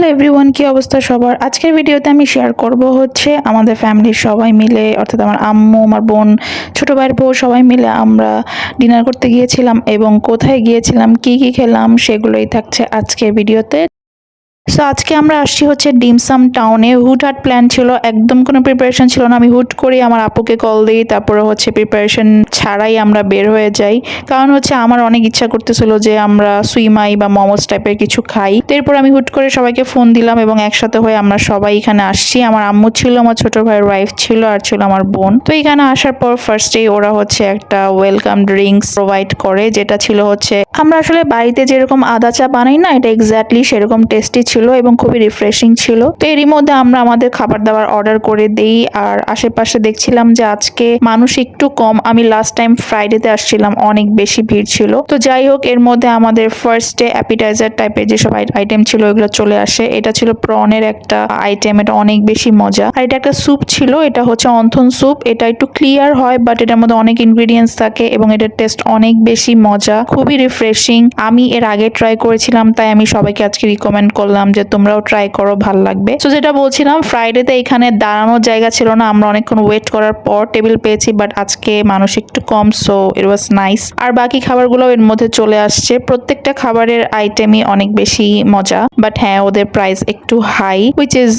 Hello everyone, কি অবস্থা সবার? আজকের ভিডিওতে আমি শেয়ার করব হচ্ছে আমাদের ফ্যামিলির সবাই মিলে, অর্থাৎ আমার আম্মু, আমার বোন, ছোটো ভাইয়ের বউ সবাই মিলে আমরা ডিনার করতে গিয়েছিলাম এবং কোথায় গিয়েছিলাম, কি কি খেলাম, সেগুলোই থাকছে আজকের ভিডিওতে। সো আজকে আমরা আসছি হচ্ছে ডিমসাম টাউনে। হুট হাট প্ল্যান ছিল, একদম কোনো প্রিপারেশন ছিল না। আমি হুট করে আমার আপুকে কল দিই, তারপরে হচ্ছে প্রিপারেশন ছাড়াই আমরা বের হয়ে যাই। কারণ হচ্ছে আমার অনেক ইচ্ছা করতেছিল যে আমরা সুইমাই বা মোমোস টাইপের কিছু খাই। তো এরপর আমি হুট করে সবাইকে ফোন দিলাম এবং একসাথে হয়ে আমরা সবাই এখানে আসছি। আমার আম্মু ছিল, আমার ছোট ভাইয়ের ওয়াইফ ছিল আর ছিল আমার বোন। তো এখানে আসার পর ফার্স্টেই ওরা হচ্ছে একটা ওয়েলকাম ড্রিঙ্কস প্রোভাইড করে, যেটা ছিল হচ্ছে আমরা আসলে বাড়িতে যেরকম আদা চা বানাই না, এটা এক্স্যাক্টলি সেরকম টেস্টি ছিল এবং খুবই রিফ্রেশিং ছিল। তো এরই মধ্যে আমরা আমাদের খাবার দাবার অর্ডার করে দেই আর আশেপাশে দেখছিলাম যে আজকে মানুষ একটু কম। আমি লাস্ট টাইম ফ্রাইডেতে আসছিলাম, অনেক বেশি ভিড় ছিল। তো যাই হোক, এর মধ্যে আমাদের ফার্স্ট ডে অ্যাপিটাইজার টাইপের যেসব আইটেম ছিল, ওইগুলো চলে আসে। এটা ছিল প্রনের একটা আইটেম এটা অনেক বেশি মজা। আর এটা একটা স্যুপ ছিল, এটা হচ্ছে অন্থন স্যুপ এটা একটু ক্লিয়ার হয় বাট এটার মধ্যে অনেক ইনগ্রিডিয়েন্টস থাকে এবং এটার টেস্ট অনেক বেশি মজা। খুবই রিফ্রেশিং আমি এর আগে ট্রাই করেছিলাম, তাই আমি সবাইকে আজকে রিকমেন্ড করলাম। যে তোমরাও ট্রাই করো, ভালো লাগবে। তো যেটা বলছিলাম ফ্রাইডেতে এখানে দাঁড়ানোর জায়গা ছিল না, আমরা অনেকক্ষণ ওয়েট করার পর টেবিল পেয়েছি বাট আজকে মানুষ একটু কম সো ইট ওয়াজ নাইস আর বাকি খাবারগুলো এর মধ্যে চলে আসছে। প্রত্যেকটা খাবারের আইটেমই অনেক বেশি মজা বাট হ্যাঁ ওদের প্রাইস একটু হাই উইচ ইজ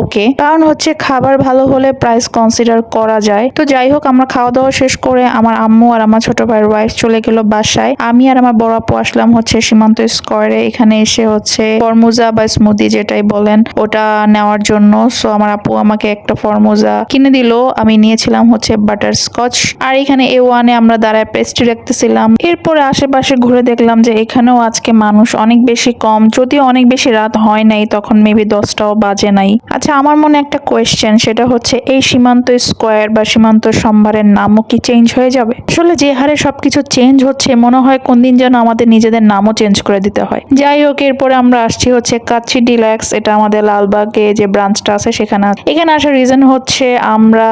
ওকে কারণ হচ্ছে খাবার ভালো হলে প্রাইস কনসিডার করা যায়। তো যাই হোক, আমরা খাওয়া দাওয়া শেষ করে আমার আম্মু আর আমার ছোট ভাইয়ের ওয়াইফ চলে গেল বাসায়। আমি আর আমার বড় আপু আসলাম হচ্ছে সীমান্ত স্কোয়ারে এখানে এসে হচ্ছে ফরমুজা বা স্মুদি যেটাই বলেন, ওটা নেওয়ার জন্য। সো আমার আপু আমাকে একটা ফরমুজা কিনে দিল। আমি নিয়েছিলাম হচ্ছে বাটার স্কচ আর এখানে এ ওয়ানে আমরা দাঁড়ায় পেস্ট্রি রাখতেছিলাম। এরপরে আশেপাশে ঘুরে দেখলাম যে এখানেও আজকে মানুষ অনেক বেশি কম। যদিও অনেক বেশি রাত হয় নাই, তখন মেবি দশটাও বাজে নাই। আচ্ছা আমার মনে একটা কোয়েশ্চেন সেটা হচ্ছে এই সীমান্ত স্কোয়ার বা সীমান্ত সম্ভারের নামও কি চেঞ্জ হয়ে যাবে? আসলে যে হারে সবকিছু চেঞ্জ হচ্ছে, মনে হয় কোন দিন যেন আমাদের নিজেদের নামও চেঞ্জ করে দিতে হয়। যাই হোক, এরপরে আমরা আসছি হচ্ছে কাচ্চি ডিলাক্স, এটা আমাদের লালবাগে যে ব্রাঞ্চটা আছে সেখানে। এখানে আসার রিজন হচ্ছে আমরা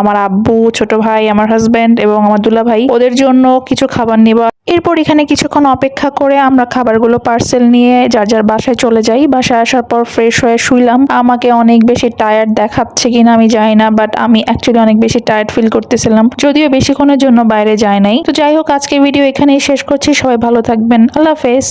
আমার আব্বু, ছোট ভাই, আমার হাজবেন্ড এবং আমার দুলা ভাই ওদের জন্য কিছু খাবার নিব এরপর এখানে কিছুক্ষণ অপেক্ষা করে আমরা খাবারগুলো পার্সেল নিয়ে যার যার বাসায় চলে যাই। বাসায় আসার পর ফ্রেশ হয়ে শুইলাম। আমাকে অনেক বেশি টায়ার্ড দেখাচ্ছে কিনা আমি জানি না বাট আমি অ্যাকচুয়ালি অনেক বেশি টায়ার্ড ফিল করতেছিলাম। যদিও বেশিক্ষণের জন্য বাইরে যায় নাই। তো যাই হোক আজকে ভিডিও এখানেই শেষ করছি। সবাই ভালো থাকবেন। আল্লাহ হাফেজ।